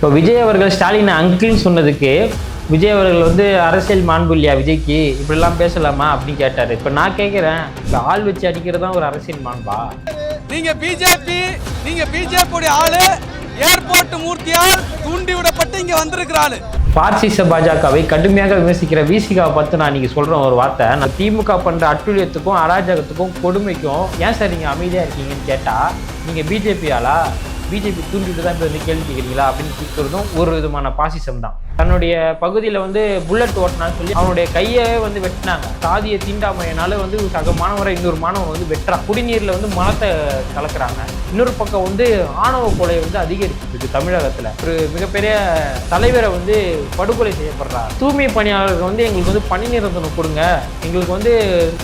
இப்போ விஜய் அவர்கள் ஸ்டாலின் அங்கிள்னு சொன்னதுக்கு விஜய் அவர்கள் வந்து அரசியல் மாண்பு இல்லையா விஜய்க்கு இப்படிலாம் பேசலாமா அப்படின்னு கேட்டார். இப்போ நான் கேட்குறேன் இப்போ ஆள் வச்சு அடிக்கிறது தான் ஒரு அரசியல் மாண்பா? நீங்க பிஜேபி நீங்க பிஜேபி ஆளு. ஏர்போர்ட் மூர்த்தியால் தூண்டி விடப்பட்டு இங்க வந்திருக்கிற ஆளு பாசிச பாஜகவை கடுமையாக விமர்சிக்கிற விசிகாவை பார்த்து நான் இன்னைக்கு சொல்கிறேன் ஒரு வார்த்தை. நான் திமுக பண்ணுற அட்டுழியத்துக்கும் அராஜகத்துக்கும் கொடுமைக்கும் ஏன் சார் நீங்கள் அமைதியாக இருக்கீங்கன்னு கேட்டால் நீங்கள் பிஜேபியாலா பிஜேபி தூண்டிட்டு தான் இப்போ வந்து கேள்வி கேட்குறீங்களா அப்படின்னு கேட்குறதும் ஒரு விதமான பாசிசம் தான். தன்னுடைய பகுதியில் வந்து புல்லட் ஓட்டினான்னு சொல்லி அவனுடைய கையை வந்து வெட்டினாங்க. சாதிய தீண்டாமையினால வந்து சக மாணவரை இன்னொரு மாணவன் வந்து வெட்டுறா. குடிநீரில் வந்து மலத்தை கலக்குறாங்க. இன்னொரு பக்கம் வந்து ஆணவ கொலை வந்து அதிகரிச்சிருக்கு தமிழகத்தில். ஒரு மிகப்பெரிய தலைவரை வந்து படுகொலை செய்யப்படுறார் தூய்மை பணியாளர்கள் வந்து எங்களுக்கு வந்து பணி நிரந்தரம் கொடுங்க. எங்களுக்கு வந்து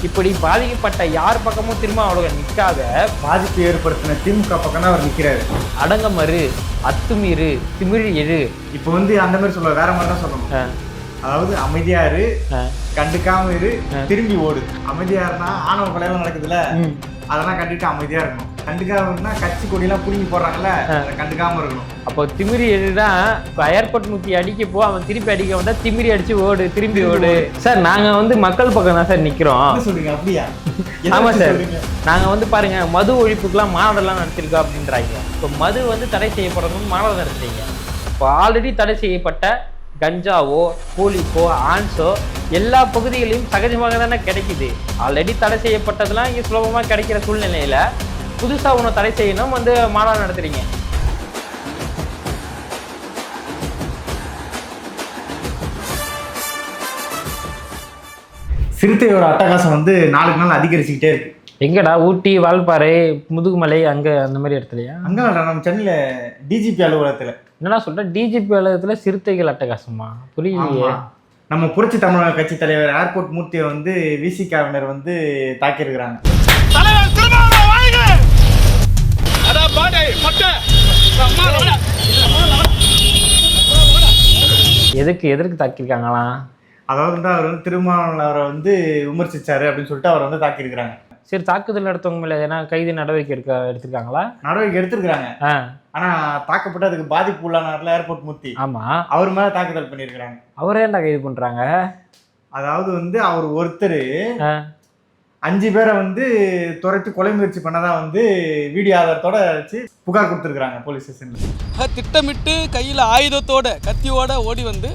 இப்படி பாதிக்கப்பட்ட யார் பக்கமும் திரும்ப அவ்வளோ நிற்காத பாதிப்பு ஏற்படுத்தின திமுக பக்கம் அவர் நிற்கிறாரு அடங்கமறு அத்துமீறு திமிழ் எழு. இப்போ வந்து அந்த மாதிரி சொல்ல வேற மாதிரி தான் சொல்லணும். அதாவது அமைதியா இரு. கண்டுக்காம இரு திரும்பி ஓடு. அமைதியா இருந்தா ஆணவ கொலையெல்லாம் நடக்குதுல்ல. அதெல்லாம் கண்டுட்டு அமைதியா இருக்கணும். கண்டுக்காம இருந்தா கட்சி கொடியெல்லாம் புடுங்கி போடுறாங்கல்ல அதை கண்டுக்காம இருக்கணும். அப்போ திமிரி இப்போ ஏர்போர்ட் முக்கி அடிக்க போ அவன் திருப்பி அடிக்க வந்தா திமிரி அடிச்சு ஓடு திரும்பி ஓடு. சார் நாங்க வந்து மக்கள் பக்கம் தான் சார் நிக்கிறோம். சொல்றீங்க அப்படியா? ஆமா சார்? நாங்க வந்து பாருங்க மது ஒழிப்புக்கெல்லாம் மாநாடெல்லாம் நடத்திருக்கோம் அப்படின்றாங்க. இப்போ மது வந்து தடை செய்யப்படுறதுன்னு மாநாடு நடத்துறீங்க இப்போ ஆல்ரெடி தடை செய்யப்பட்ட கஞ்சாவோ கூலிப்போ ஆன்ஸோ எல்லா பகுதிகளிலும் சகஜமாக தானே கிடைக்குது. ஆல்ரெடி தடை செய்யப்பட்டதெல்லாம் இங்கே சுலபமாக கிடைக்கிற சூழ்நிலையில புதுசா ஒன்று தடை செய்யணும் வந்து மாநாடு நடத்துறீங்க. சிறுத்தையோட அட்டகாசம் வந்து நாளுக்கு நாள் அதிகரிச்சுக்கிட்டே இருக்கு. எங்கடா ஊட்டி வால்பாறை முதுகுமலை அங்க அந்த மாதிரி இடத்துலயா? அங்க நம்ம சென்னையில டிஜிபி அலுவலகத்துல. என்னடா சொல்ற? டிஜிபி அலுவலகத்துல சிறுத்தைகள் அட்டகாசமா? புரியலையே. நம்ம புரட்சி தமிழக கட்சி தலைவர் ஏர்போர்ட் மூர்த்தியை வந்து விசிகாவினர் வந்து தாக்கியிருக்கிறாங்க. தலைவர் திருமாவளவன் எதுக்கு எதற்கு தாக்கியிருக்காங்களாம் அதாவது வந்து அவர் வந்து திருமாவளவரை வந்து விமர்சிச்சாரு அப்படின்னு சொல்லிட்டு அவர் வந்து தாக்கியிருக்கிறாங்க. சரி தாக்குதல் நடத்தவங்க மேல எதனா கைது நடவடிக்கை எடுக்க எடுத்திருக்காங்களா? நடவடிக்கை எடுத்திருக்கிறாங்க. ஆனா தாக்கப்பட்டு அதுக்கு பாதிப்பு உள்ளானார்ல ஏர்போர்ட் மூர்த்தி. ஆமா. அவர் மேல தாக்குதல் பண்ணியிருக்கிறாங்க. அவரே ஏன்டா கைது பண்றாங்க? அதாவது வந்து அவர் ஒருத்தர் ஆ, அஞ்சு பேரை வந்து துரத்தி கொலை முயற்சி பண்ணதா வந்து வீடியோ ஆதாரத்தோட வச்சு புகார் கொடுத்துருக்காங்க போலீஸ் ஸ்டேஷன்ல. திட்டமிட்டு கையில் ஆயுதத்தோட கத்தியோட ஓடி வந்து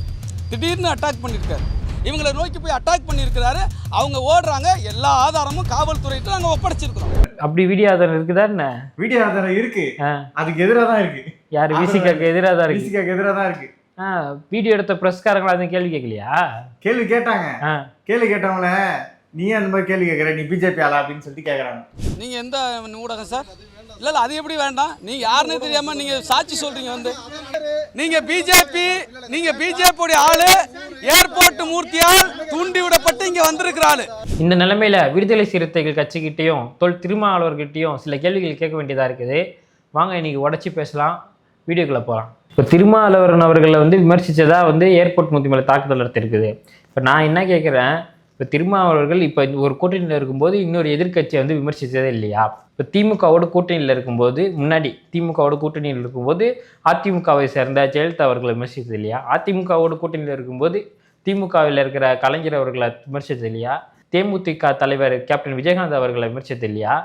திடீர்னு அட்டாக் பண்ணியிருக்காரு இவங்களை நோக்கி போய் அட்டாக் பண்ணியிருக்கிறாரு அவங்க ஓடுறாங்க. எல்லா ஆதாரமும் காவல்துறையிட்ட நாங்கள் ஒப்படைச்சிருக்கிறோம். அப்படி வீடியோ ஆதாரம் இருக்குதா என்ன? வீடியோ ஆதாரம் இருக்கு. ஆ, அதுக்கு எதிராக தான் இருக்கு. யாரு விசிகாக்கு எதிராக தான் இருக்கு? விசிகாக்கு எதிராக தான் இருக்கு. ஆ வீடியோ எடுத்த பிரஸ்காரங்களா கேள்வி கேட்கலையா? கேள்வி கேட்டாங்க. ஆ. கேள்வி கேட்டவங்கள நீ அந்த மாதிரி கேள்வி கேட்குற நீ பிஜேபி ஆளா அப்படின்னு சொல்லிட்டு கேட்குறாங்க நீங்கள் எந்த ஊடகம் சார்? இல்லை இல்லை அது எப்படி வேண்டாம்? நீங்கள் யாருன்னு தெரியாமல் நீங்கள் சாட்சி சொல்கிறீங்க வந்து. நீங்கள் பிஜேபி நீங்கள் பிஜேபியோடைய ஆளு ஏர்போர்ட் மூர்த்தியால் தூண்டி விடப்பட்டு இங்கே வந்திருக்கிற ஆளு. இந்த நிலைமையில விடுதலை சிறுத்தைகள் கட்சிக்கிட்டேயும் தொல் திருமாவளவர்கிட்டயும் சில கேள்விகள் கேட்க வேண்டியதா இருக்குது. வாங்க இன்னைக்கு உடச்சி பேசலாம். வீடியோக்குள்ள போகலாம் இப்போ திருமாவளவன் அவர்களை வந்து விமர்சிச்சதா வந்து ஏர்போர்ட் முத்தி மேலே தாக்குதல் நடத்திருக்குது. இப்போ நான் என்ன கேட்குறேன் இப்போ திருமாவளவர்கள் இப்போ ஒரு கூட்டணியில் இருக்கும்போது இன்னொரு எதிர்க்கட்சியை வந்து விமர்சித்ததே இல்லையா? இப்போ திமுகவோட கூட்டணியில் இருக்கும்போது முன்னாடி திமுகவோட கூட்டணியில் இருக்கும்போது அதிமுகவை சேர்ந்த ஜெயலலிதா அவர்களை விமர்சித்தது இல்லையா? அதிமுகவோட கூட்டணியில் இருக்கும்போது திமுகவில் இருக்கிற கலைஞர் அவர்களை விமர்சித்தது இல்லையா? தேமுதிக தலைவர் கேப்டன் விஜயகாந்த் அவர்களை விமர்சித்தது இல்லையா?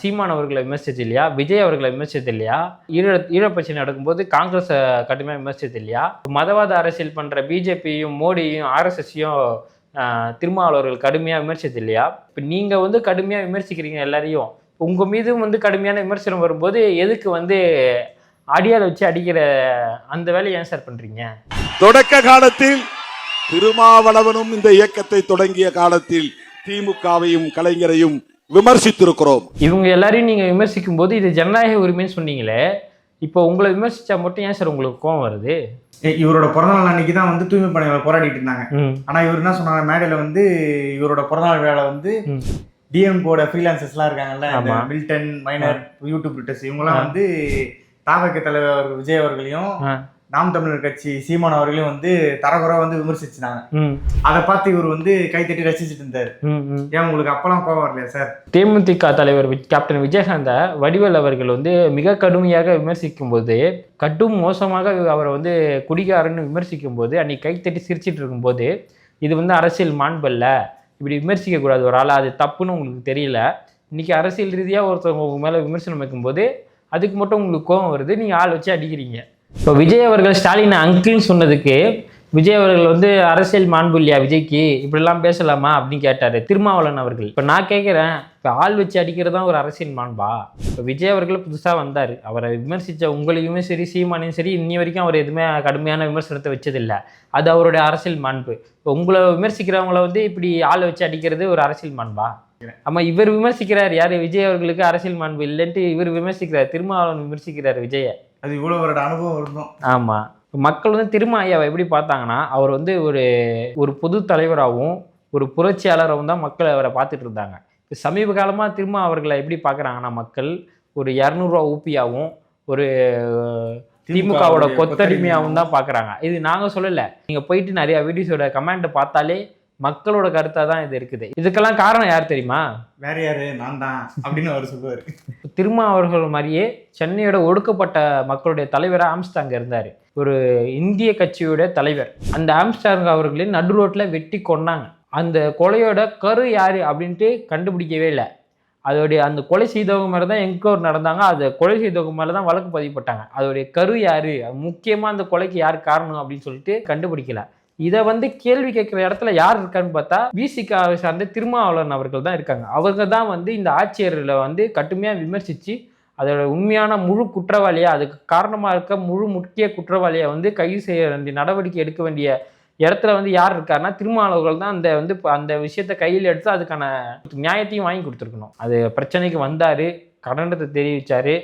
சீமான் அவர்களை விமர்சித்தது இல்லையா? விஜய் அவர்களை விமர்சித்தது இல்லையா? ஈழ ஈழப்பிரச்சனை நடக்கும்போது காங்கிரஸை கடுமையாக விமர்சித்தது இல்லையா? மதவாத அரசியல் பண்ணுற பிஜேபியும் மோடியும் ஆர்எஸ்எஸ்ஸையும் திருமாவளவர்கள் கடுமையாக விமர்சித்தது இல்லையா? இப்போ நீங்கள் வந்து கடுமையாக விமர்சிக்கிறீங்க எல்லாரையும். உங்கள் மீதும் வந்து கடுமையான விமர்சனம் வரும்போது எதுக்கு வந்து அடியால் வச்சு அடிக்கிற அந்த வேலையை ஏன் சார் பண்ணுறீங்க தொடக்க காலத்தில் திருமாவளவனும் இந்த இயக்கத்தை தொடங்கிய காலத்தில் திமுகவையும் கலைஞரையும் விமர்சித்திருக்கிறோம். இவங்க எல்லாரையும் நீங்கள் விமர்சிக்கும் போது இது ஜனநாயக உரிமைன்னு சொன்னீங்களே. இப்போ உங்களை விமர்சிச்சா மட்டும் ஏன் சார் உங்களுக்கு கோவம் வருது இவரோட பிறந்தநாள் அன்னைக்கு தான் வந்து தூய்மை பணியாளர் போராடிட்டு இருந்தாங்க ஆனா இவர் என்ன சொன்னாங்க மேடையில வந்து இவரோட பிறந்தநாள் வேலை வந்து ம். டிஎம்கோட ஃப்ரீலான்சர்ஸ்லாம் இருக்காங்கல்ல. மில்டன் மைனர் யூடியூப் ரிட்டர்ஸ் இவங்கெல்லாம் வந்து தாவக தலைவர் விஜய் அவர்களையும். நாம் தமிழர் கட்சி சீமான் அவர்களையும் வந்து தரகுறை வந்து விமர்சிச்சாங்க ம். அதை பார்த்து இவர் வந்து கைத்தட்டி ரசிச்சுட்டு இருந்தாரு. ஏன் உங்களுக்கு அப்பெல்லாம் கோவம் வரலையா சார்? தேமுதிக தலைவர் கேப்டன் விஜயகாந்த வடிவேல் அவர்கள் வந்து மிக கடுமையாக விமர்சிக்கும் போது கடும் மோசமாக அவரை வந்து குடிகாரன்னு விமர்சிக்கும் போது அன்னைக்கு கைத்தட்டி சிரிச்சிட்டு இருக்கும்போது இது வந்து அரசியல் மாண்பல்ல இப்படி விமர்சிக்க கூடாது ஒரு ஆளை அது தப்புன்னு உங்களுக்கு தெரியல. இன்னைக்கு அரசியல் ரீதியாக ஒருத்தவங்க உங்க மேலே விமர்சனம் வைக்கும்போது அதுக்கு மட்டும் உங்களுக்கு கோபம் வருது நீங்கள் ஆள் வச்சு அடிக்கிறீங்க. இப்போ விஜய் அவர்கள் ஸ்டாலின் அங்கிள்னு சொன்னதுக்கு விஜய் அவர்கள் வந்து அரசியல் மாண்பு இல்லையா விஜய்க்கு? இப்படிலாம் பேசலாமா? அப்படின்னு கேட்டார் திருமாவளவன் அவர்கள். இப்போ நான் கேட்குறேன் இப்போ ஆள் வச்சு அடிக்கிறது தான் ஒரு அரசியல் மாண்பா? இப்போ விஜய் அவர்கள் புதுசாக வந்தார். அவரை விமர்சித்த உங்களையுமே சரி சீமானையும் சரி இன்னி வரைக்கும் அவர் எதுவுமே கடுமையான விமர்சனத்தை வச்சதில்லை. அது அவருடைய அரசியல் மாண்பு. இப்போ உங்களை விமர்சிக்கிறவங்கள வந்து இப்படி ஆள் வச்சு அடிக்கிறது ஒரு அரசியல் மாண்பா? ஆமா இவர் விமர்சிக்கிறார். யாரு? விஜய் அவர்களுக்கு அரசியல் மாண்பு இல்லைன்ட்டு இவர் விமர்சிக்கிறார். திருமாவளவன் விமர்சிக்கிறார் விஜயை. அது இவ்வளவு வருட அனுபவம் இருந்தோம். ஆமா. மக்கள் வந்து திரும்ப ஐயாவை எப்படி பார்த்தாங்கன்னா அவர் வந்து ஒரு ஒரு பொது தலைவராகவும் ஒரு புரட்சியாளராகவும் தான் மக்கள் அவரை பார்த்துட்டு இருந்தாங்க. இப்ப சமீப காலமாக திரும்ப அவர்களை எப்படி பார்க்குறாங்கன்னா மக்கள் ஒரு இரநூறுவா ஊப்பியாகவும் ஒரு திமுகவோட கொத்தடிமையாகவும் தான் பார்க்குறாங்க. இது நாங்கள் சொல்லலை. நீங்கள் போயிட்டு நிறைய வீடியோஸோட கமெண்ட்டை பார்த்தாலே மக்களோட கருத்தாக தான் இது இருக்குது. இதுக்கெல்லாம் காரணம் யார் தெரியுமா? வேற யாரு? நான் தான் அப்படின்னு அவர் சொல்லுவாரு. திருமா அவர்கள் மாதிரியே சென்னையோட ஒடுக்கப்பட்ட மக்களுடைய தலைவராக ஆம்ஸ்டாங் இருந்தார். ஒரு இந்திய கட்சியோட தலைவர். அந்த ஆம்ஸ்டாங் அவர்களை நடு ரோட்டில் வெட்டி கொன்னாங்க. அந்த கொலையோட கரு யாரு அப்படின்ட்டு கண்டுபிடிக்கவே இல்லை. அதோடைய அந்த கொலை செய்தவங்க மேலே தான் என்கொயர் நடந்தாங்க. அது கொலை செய்தவங்க மேலே தான் வழக்கு பதிவுப்பட்டாங்க அதோடைய கரு யாரு? முக்கியமாக அந்த கொலைக்கு யார் காரணம் அப்படின்னு சொல்லிட்டு கண்டுபிடிக்கல. இதை வந்து கேள்வி கேட்குற இடத்துல யார் இருக்கான்னு பார்த்தா விசிகாவை சார்ந்த திருமாவளவன் அவர்கள் தான் இருக்காங்க. அவங்க தான் வந்து இந்த ஆட்சியர்களை வந்து கடுமையாக விமர்சித்து அதோட உண்மையான முழு குற்றவாளியாக அதுக்கு காரணமாக இருக்க முழு முக்கிய குற்றவாளியை வந்து கைது செய்ய வேண்டிய நடவடிக்கை எடுக்க வேண்டிய இடத்துல வந்து யார் இருக்காருன்னா திருமாவளவர்கள் தான் அந்த வந்து அந்த விஷயத்தை கையில் எடுத்து அதுக்கான நியாயத்தையும் வாங்கி கொடுத்துருக்கணும். அது பிரச்சனைக்கு வந்தார் கண்டனத்தை தெரிவித்தார்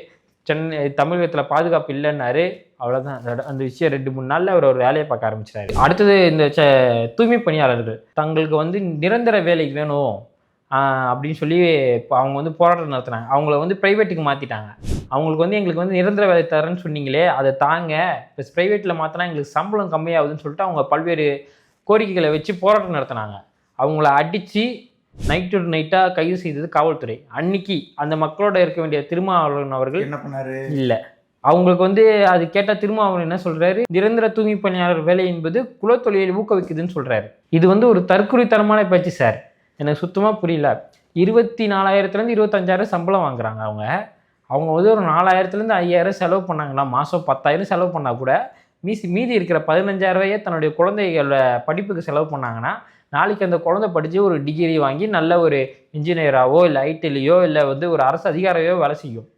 சென்னை தமிழகத்தில் பாதுகாப்பு இல்லைன்னாரு அவ்வளோதான் அந்த- விஷயம் ரெண்டு மூணு நாளில் அவர் ஒரு வேலையை பார்க்க ஆரம்பிச்சிட்டாரு. அடுத்தது இந்த ச- தூய்மை பணியாளர்கள் தங்களுக்கு வந்து நிரந்தர வேலை வேணும் அப்படின்னு சொல்லி இப்போ அவங்க வந்து போராட்டம் நடத்துனாங்க அவங்கள வந்து ப்ரைவேட்டுக்கு மாற்றிட்டாங்க அவங்களுக்கு வந்து எங்களுக்கு வந்து நிரந்தர வேலை தரேன்னு சொன்னீங்களே அதை தாங்க இப்போ ப்ரைவேட்டில் மாற்றினா எங்களுக்கு சம்பளம் கம்மியாகுதுன்னு சொல்லிட்டு அவங்க பல்வேறு கோரிக்கைகளை வச்சு போராட்டம் நடத்தினாங்க. அவங்கள அடித்து நைட்டு நைட்டாக கைது செய்தது காவல்துறை. அன்னைக்கு அந்த மக்களோட இருக்க வேண்டிய திருமாவளவன் அவர்கள் என்ன பண்ணாரு? இல்லை. அவங்களுக்கு வந்து அது கேட்டால் திரும்ப அவர் என்ன சொல்கிறாரு நிரந்தர தூய்மை பணியாளர் வேலை என்பது குலத்தொழிலை ஊக்குவிக்குதுன்னு சொல்கிறாரு இது வந்து ஒரு தற்குறித்தனமான பேச்சு சார். எனக்கு சுத்தமாக புரியல. இருபத்தி நாலாயிரத்துலேருந்து இருபத்தஞ்சாயிரம் சம்பளம் வாங்குறாங்க அவங்க. அவங்க வந்து ஒரு நாலாயிரத்துலேருந்து ஐயாயிரம் செலவு பண்ணாங்கன்னா மாதம் பத்தாயிரம் செலவு பண்ணால் கூட மீசி மீதி இருக்கிற பதினஞ்சாயிரம் தன்னுடைய குழந்தைகளோட படிப்புக்கு செலவு பண்ணாங்கன்னா நாளைக்கு அந்த குழந்தை படித்து ஒரு டிகிரி வாங்கி நல்ல ஒரு இன்ஜினியராகவோ இல்லை ஐடிலையோ இல்லை வந்து ஒரு அரசு அதிகாரியோ வேலை செய்யும்.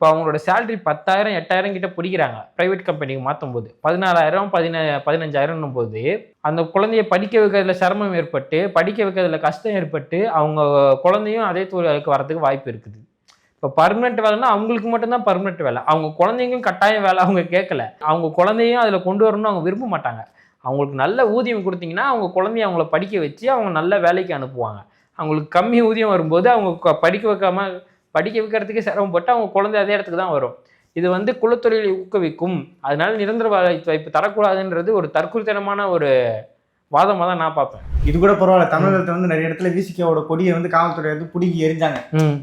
இப்போ அவங்களோட சேலரி பத்தாயிரம் எட்டாயிரம் கிட்ட பிடிக்கிறாங்க. ப்ரைவேட் கம்பெனிக்கு மாற்றும் போது பதினாலாயிரம் பதின பதினஞ்சாயிரம்னும் போது அந்த குழந்தைய படிக்க வைக்கிறதுல சிரமம் ஏற்பட்டு படிக்க வைக்கிறதுல கஷ்டம் ஏற்பட்டு அவங்க குழந்தையும் அதே தொழிலுக்கு வரதுக்கு வாய்ப்பு இருக்குது. இப்போ பர்மனெண்ட் வேலைன்னா அவங்களுக்கு மட்டும்தான் பர்மனெண்ட் வேலை. அவங்க குழந்தைங்களும் கட்டாயம் வேலை அவங்க கேட்கல. அவங்க குழந்தையும் அதில் கொண்டு வரணும்னு அவங்க விரும்ப மாட்டாங்க. அவங்களுக்கு நல்ல ஊதியம் கொடுத்தீங்கன்னா அவங்க குழந்தைய அவங்கள படிக்க வச்சு அவங்க நல்ல வேலைக்கு அனுப்புவாங்க. அவங்களுக்கு கம்மி ஊதியம் வரும்போது அவங்க படிக்க வைக்காமல் படிக்க வைக்கிறதுக்கே சிரமப்பட்டு அவங்க குழந்தை அதே இடத்துக்கு தான் வரும். இது வந்து குலத்தொழிலை ஊக்குவிக்கும். அதனால நிரந்தர வாய்ப்பு தரக்கூடாதுன்றது ஒரு தற்குறித்தனமான ஒரு வாதமாக தான் நான் பார்ப்பேன். இது கூட பரவாயில்ல. தமிழகத்துல வந்து நிறைய இடத்துல விசிகாவோட கொடியை வந்து காவல்துறை வந்து பிடுங்கி எரிஞ்சாங்க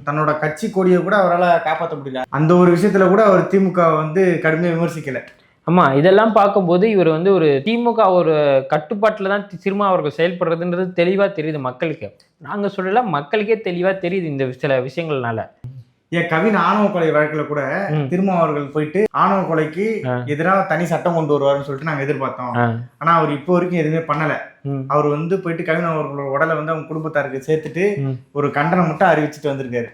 தன்னோட கட்சி கொடியை கூட அவரால் காப்பாற்ற முடியல. அந்த ஒரு விஷயத்துல கூட அவர் திமுக வந்து கடுமையாக விமர்சிக்கல. ஆமாம் இதெல்லாம் பார்க்கும்போது இவர் வந்து ஒரு திமுக ஒரு கட்டுப்பாட்டில் தான் திரும்ப அவர்கள் செயல்படுறதுன்றது தெளிவாக தெரியுது மக்களுக்கு நாங்கள் சொல்லல மக்களுக்கே தெளிவாக தெரியுது இந்த சில விஷயங்கள்னால ஏன் கவின் ஆணவ கொலை வழக்குல கூட ம். திரும்ப அவர்கள் போயிட்டு ஆணவ கொலைக்கு. எதிராக தனி சட்டம் கொண்டு வருவாருன்னு சொல்லிட்டு நாங்க எதிர்பார்த்தோம். ஆனா அவர் இப்போ வரைக்கும் எதுவுமே பண்ணல அவர் வந்து போயிட்டு கவின் அவர்களோட உடலை வந்து அவங்க குடும்பத்தாருக்கு சேர்த்துட்டு. ஒரு கண்டனம் மட்டும் அறிவிச்சிட்டு வந்திருக்காரு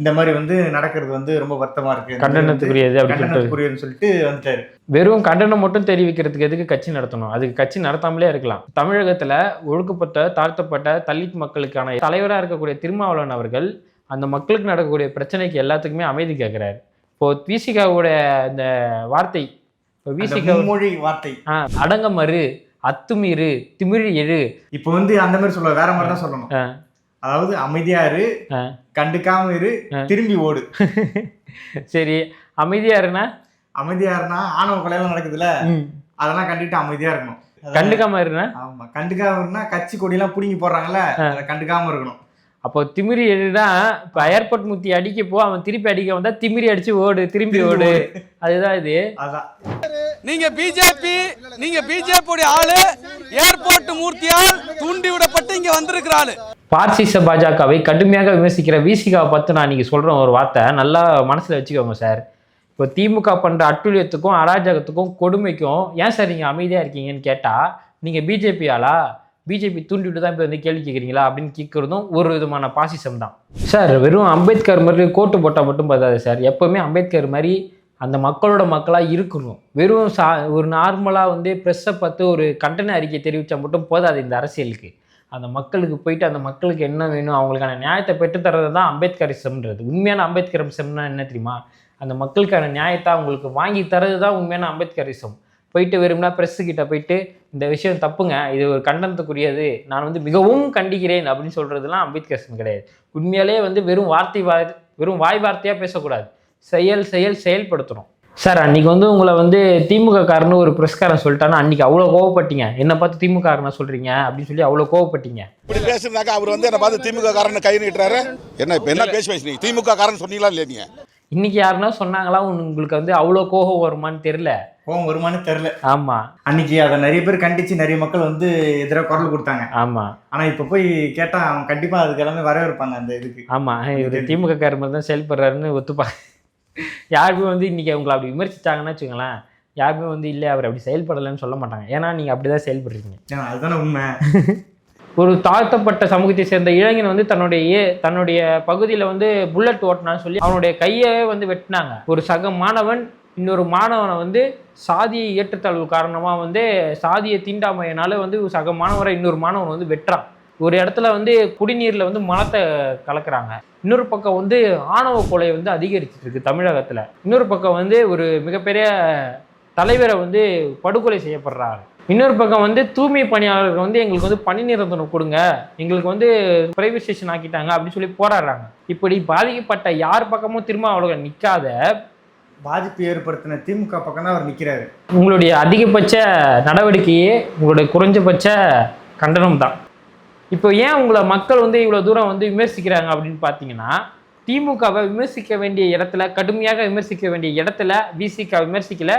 இந்த மாதிரி வந்து நடக்கிறது வந்து ரொம்ப வருத்தமா இருக்கு. கண்டனத்துக்குரியது கண்டனத்துக்குரியதுன்னு சொல்லிட்டு வந்துட்டாரு. வெறும் கண்டனம் மட்டும் தெரிவிக்கிறதுக்கு எதுக்கு கட்சி நடத்தணும்? அதுக்கு கட்சி நடத்தாமலே இருக்கலாம். தமிழகத்துல ஒடுக்கப்பட்ட தாழ்த்தப்பட்ட தலித் மக்களுக்கான தலைவராக இருக்கக்கூடிய திருமாவளவன் அவர்கள் அந்த மக்களுக்கு நடக்கக்கூடிய பிரச்சனைக்கு எல்லாத்துக்குமே அமைதி கேட்கிறாரு இப்போ விசிகாவோட இந்த வார்த்தை இப்போ அந்த விசிகா மும்மொழி வார்த்தை. அடங்க மறு அத்துமீறு திமிழ் எழு இப்போ வந்து அந்த மாதிரி சொல்ல வேற மாதிரி தான் சொல்லணும். அதாவது அமைதியா இரு. கண்டுக்காம இரு. திரும்பி ஓடு. சரி அமைதியா இருனா? அமைதியா இருந்தா ஆணவ கொலையெல்லாம் நடக்குதுல்ல? அதெல்லாம் கண்டுட்டு அமைதியா இருக்கணும். கண்டுக்காம இருந்தேன் ஆமா கண்டுக்காம இருந்தா கட்சி கொடியெல்லாம் புடுங்கி போடுறாங்கல்ல? அதை கண்டுக்காம இருக்கணும். அப்போ திமிரி தான் இப்போ ஏர்போர்ட் முத்தி அடிக்க போ அவன் திருப்பி அடிக்க வந்தா திமிரி அடிச்சு ஓடு திரும்பி ஓடு. அதுதான் இது. அதான். நீங்க பிஜேபி நீங்க பிஜேபி ஆளு. ஏர்போர்ட் மூர்த்தியால் தூண்டி விடப்பட்டு இங்க வந்திருக்கிற ஆளு. பாரசீச பாஜகவை கடுமையாக விமர்சிக்கிற விசிகாவை பார்த்து நான் இன்னைக்கு சொல்ற ஒரு வார்த்தை. நல்லா மனசுல வச்சுக்கோங்க சார் இப்போ திமுக பண்ற அட்டுழியத்துக்கும் அராஜகத்துக்கும் கொடுமைக்கும் ஏன் சார் நீங்க அமைதியா இருக்கீங்கன்னு கேட்டா நீங்க பிஜேபி ஆளா? பிஜேபி தூண்டிவிட்டு தான் இப்போ வந்து கேள்வி கேட்குறீங்களா அப்படின்னு கேட்குறதும் ஒரு விதமான பாசிசம் தான். சார் வெறும் அம்பேத்கர் மாதிரி கோட்டு போட்டால் மட்டும் பார்த்தாது சார். எப்போவுமே அம்பேத்கர் மாதிரி அந்த மக்களோட மக்களாக இருக்கணும். வெறும் சா ஒரு நார்மலாக வந்து ப்ரெஸ்ஸை பார்த்து ஒரு கண்டன அறிக்கை தெரிவித்தா மட்டும் போதாது இந்த அரசியலுக்கு. அந்த மக்களுக்கு போயிட்டு அந்த மக்களுக்கு என்ன வேணும் அவங்களுக்கான நியாயத்தை பெற்றுத்தரது தான் அம்பேத்கரிசம்ன்றது. உண்மையான அம்பேத்கரிசம்னா என்ன தெரியுமா? அந்த மக்களுக்கான நியாயத்தை அவங்களுக்கு வாங்கி தரது தான் உண்மையான அம்பேத்கரிசம். போயிட்டு வெறும்னா ப்ரெஸ்ஸு கிட்ட போயிட்டு இந்த விஷயம் தப்புங்க இது ஒரு கண்டனத்துக்குரியது நான் வந்து மிகவும் கண்டிக்கிறேன் அப்படின்னு சொல்றதுலாம் அம்பேத்கரிசம் கிடையாது. உண்மையாலே வந்து வெறும் வார்த்தை வாய் வெறும் வாய் வார்த்தையாக பேசக்கூடாது. செயல் செயல் செயல்படுத்தணும். சார் அன்னைக்கு வந்து உங்களை வந்து திமுக காரன்னு ஒரு பிரஸ்காரன் சொல்லிட்டானா அன்னைக்கு அவ்வளோ கோவப்பட்டீங்க. என்னை பார்த்து திமுக காரனை சொல்றீங்க அப்படின்னு சொல்லி அவ்வளோ கோவப்பட்டீங்க. இப்படி பேசுனாக்கா அவர் வந்து என்ன பார்த்து திமுக காரன் கை நீட்டுறாரு. என்ன இப்ப என்ன பேசி பேசுனீங்க திமுக காரன் சொன்னீங்களா இல்லையா நீங்க? இன்னைக்கு யாருன்னா சொன்னாங்களா உங்களுக்கு வந்து அவ்வளோ கோபம் வருமான்னு தெரியல. கோவம் வருமானு தெரியல. ஆமா. அன்னைக்கு அதை நிறைய பேர் கண்டிச்சு நிறைய மக்கள் வந்து எதிராக குரல் கொடுத்தாங்க. ஆமா. ஆனா இப்ப போய் கேட்டா அவங்க கண்டிப்பா அதுக்கு எல்லாமே வரவேற்பாங்க அந்த இதுக்கு. ஆமா. இவர் திமுக காரர் மாதிரி தான் செயல்படுறாருன்னு ஒத்துப்பாங்க. யாருமே வந்து இன்னைக்கு உங்களை அப்படி விமர்சிச்சாங்கன்னு வச்சுங்களேன் யாருமே வந்து இல்லை அவர் அப்படி செயல்படலைன்னு சொல்ல மாட்டாங்க. ஏன்னா நீங்க அப்படிதான் செயல்படுறீங்க. ஏன்னா, அதுதானே உண்மை. ஒரு தாழ்த்தப்பட்ட சமூகத்தை சேர்ந்த இளைஞன் வந்து தன்னுடைய தன்னுடைய பகுதியில் வந்து புல்லட் ஓட்டினான்னு சொல்லி அவனுடைய கையவே வந்து வெட்டினாங்க. ஒரு சக மாணவன் இன்னொரு மாணவனை வந்து சாதிய ஏற்றத்தாழ்வு காரணமாக வந்து சாதிய தீண்டாமையினால வந்து ஒரு சக மாணவரை இன்னொரு மாணவன் வந்து வெட்டுறான். ஒரு இடத்துல வந்து குடிநீரில் வந்து மலத்தை கலக்கிறாங்க. இன்னொரு பக்கம் வந்து ஆணவ கொலை வந்து அதிகரிச்சிட்டு இருக்கு தமிழகத்தில். இன்னொரு பக்கம் வந்து ஒரு மிகப்பெரிய தலைவரை வந்து படுகொலை செய்யப்படுறாங்க. இன்னொரு பக்கம் வந்து தூய்மை பணியாளர்கள் வந்து எங்களுக்கு வந்து பணி நிரந்தரம் கொடுங்க. எங்களுக்கு வந்து பிரைவேட் ஸ்டேஷன் ஆக்கிட்டாங்க அப்படின்னு சொல்லி போராடுறாங்க. இப்படி பாதிக்கப்பட்ட யார் பக்கமும் திருமாவளவன் நிற்காத பாதிப்பு ஏற்படுத்தின திமுக பக்கம் தான் அவர் நிற்கிறாரு உங்களுடைய அதிகபட்ச நடவடிக்கையே உங்களுடைய குறைஞ்சபட்ச கண்டனம் தான். இப்போ ஏன் உங்களை மக்கள் வந்து இவ்வளோ தூரம் வந்து விமர்சிக்கிறாங்க அப்படின்னு பார்த்தீங்கன்னா திமுகவை விமர்சிக்க வேண்டிய இடத்துல கடுமையாக விமர்சிக்க வேண்டிய இடத்துல விசிக விமர்சிக்கல.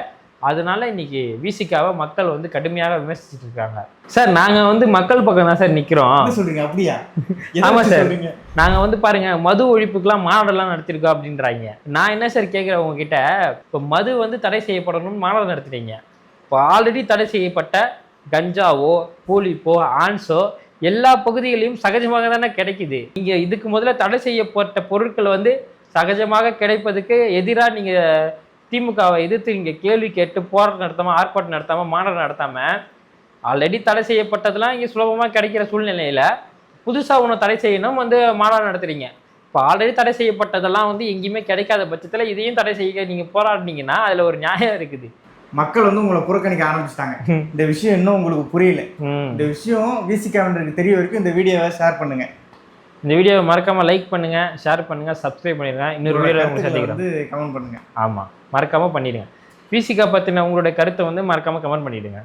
அதனால இன்னைக்கு விசிகாவை மக்கள் வந்து கடுமையாக விமர்சிச்சுட்டு இருக்காங்க சார் நாங்கள் வந்து மக்கள் பக்கம் தான் சார் நிற்கிறோம் என்ன சொல்றீங்க? அப்படியா? ஆமா சார். நாங்க வந்து பாருங்க மது ஒழிப்புக்கெல்லாம் மாநாடெல்லாம் நடத்திருக்கோம் அப்படின்றாங்க. நான் என்ன சார் கேட்குறேன் உங்ககிட்ட? இப்போ மது வந்து தடை செய்யப்படணும்னு மாநாடு நடத்துறீங்க இப்போ ஆல்ரெடி தடை செய்யப்பட்ட கஞ்சாவோ பூலிப்போ ஆன்ஸோ எல்லா பகுதிகளையும் சகஜமாக தானே கிடைக்குது. நீங்க இதுக்கு முதல்ல தடை செய்யப்பட்ட பொருட்கள் வந்து சகஜமாக கிடைப்பதுக்கு எதிராக நீங்க திமுகவை எதிர்த்து நீங்க கேள்வி கேட்டு போராட்டம் நடத்தாம ஆர்ப்பாட்டம் நடத்தாம மாநாடு நடத்தாம ஆல்ரெடி தடை செய்யப்பட்டதெல்லாம் இங்கே சுலபமாக கிடைக்கிற சூழ்நிலையில புதுசாக ஒன்று தடை செய்யணும் வந்து மாநாடு நடத்துறீங்க. இப்போ ஆல்ரெடி தடை செய்யப்பட்டதெல்லாம் வந்து எங்கேயுமே கிடைக்காத பட்சத்தில் இதையும் தடை செய்ய நீங்கள் போராடினீங்கன்னா அதில் ஒரு நியாயம் இருக்குது. மக்கள் வந்து உங்களை புறக்கணிக்க ஆரம்பிச்சிட்டாங்க. இந்த விஷயம் இன்னும் உங்களுக்கு புரியல. இந்த விஷயம் விசிகாவினருக்கு தெரிய வரைக்கும் இந்த வீடியோவை ஷேர் பண்ணுங்க. இந்த வீடியோவை மறக்காமல் லைக் பண்ணுங்கள் ஷேர் பண்ணுங்கள் சப்ஸ்கிரைப் பண்ணிடுங்க. இன்னொரு வீடியோவில் உங்களை கருத்துக்களை சந்திக்கிறோம். கமெண்ட் பண்ணுங்க. ஆமாம் மறக்காமல் பண்ணிடுங்க. பிசிகா பற்றின உங்களுடைய கருத்தை வந்து மறக்காமல் கமெண்ட் பண்ணிவிடுங்க